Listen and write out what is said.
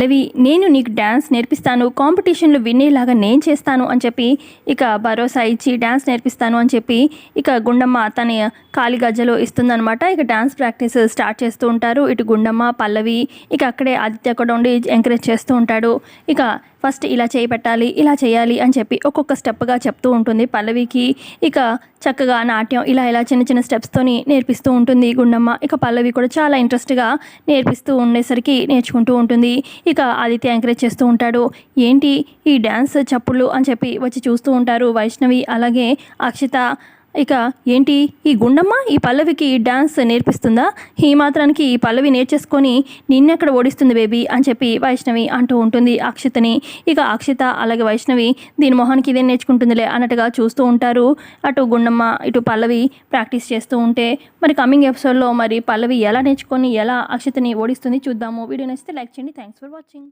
రవి నేను నీకు డ్యాన్స్ నేర్పిస్తాను కాంపిటీషన్లో వినేలాగా నేను చేస్తాను అని చెప్పి ఇక భరోసా ఇచ్చి డ్యాన్స్ నేర్పిస్తాను అని చెప్పి ఇక గుండమ్మ తన కాలి గజ్జలో ఇస్తుందనమాట ఇక డ్యాన్స్ ప్రాక్టీస్ స్టార్ట్ చేస్తూ ఉంటారు. ఇటు గుండమ్మ పల్లవి ఇక అక్కడే ఆదిత్య కూడా ఉండి ఎంకరేజ్ చేస్తూ ఉంటాడు. ఇక ఫస్ట్ ఇలా చేయి పెట్టాలి ఇలా చేయాలి అని చెప్పి ఒక్కొక్క స్టెప్గా చెప్తూ ఉంటుంది. పల్లవికి ఇక చక్కగా నాట్యం ఇలా ఇలా చిన్న చిన్న స్టెప్స్తోని నేర్పిస్తూ ఉంటుంది గుండమ్మ. ఇక పల్లవి కూడా చాలా ఇంట్రెస్ట్గా నేర్పిస్తూ ఉండేసరికి నేర్చుకుంటూ ఉంటుంది. ఇక ఆదిత్య ఎంకరేజ్ చేస్తూ ఉంటాడు. ఏంటి ఈ డ్యాన్స్ చప్పుళ్ళు? అని చెప్పి వచ్చి చూస్తూ ఉంటారు వైష్ణవి. అలాగే అక్షిత ఇక ఏంటి? ఈ గుండమ్మ ఈ పల్లవికి డ్యాన్స్ నేర్పిస్తుందా? ఈ మాత్రానికి ఈ పల్లవి నేర్చేసుకొని నిన్నెక్కడ ఓడిస్తుంది బేబీ అని చెప్పి వైష్ణవి అంటూ ఉంటుంది అక్షితని. ఇక అక్షిత అలాగే వైష్ణవి దీని మొహానికి ఇదేం నేర్చుకుంటుందిలే అన్నట్టుగా చూస్తూ ఉంటారు. అటు గుండమ్మ ఇటు పల్లవి ప్రాక్టీస్ చేస్తూ ఉంటే మరి కమింగ్ ఎపిసోడ్లో మరి పల్లవి ఎలా నేర్చుకొని ఎలా అక్షితని ఓడిస్తుంది చూద్దాము. వీడియో నచ్చితే లైక్ చేయండి. Thanks for watching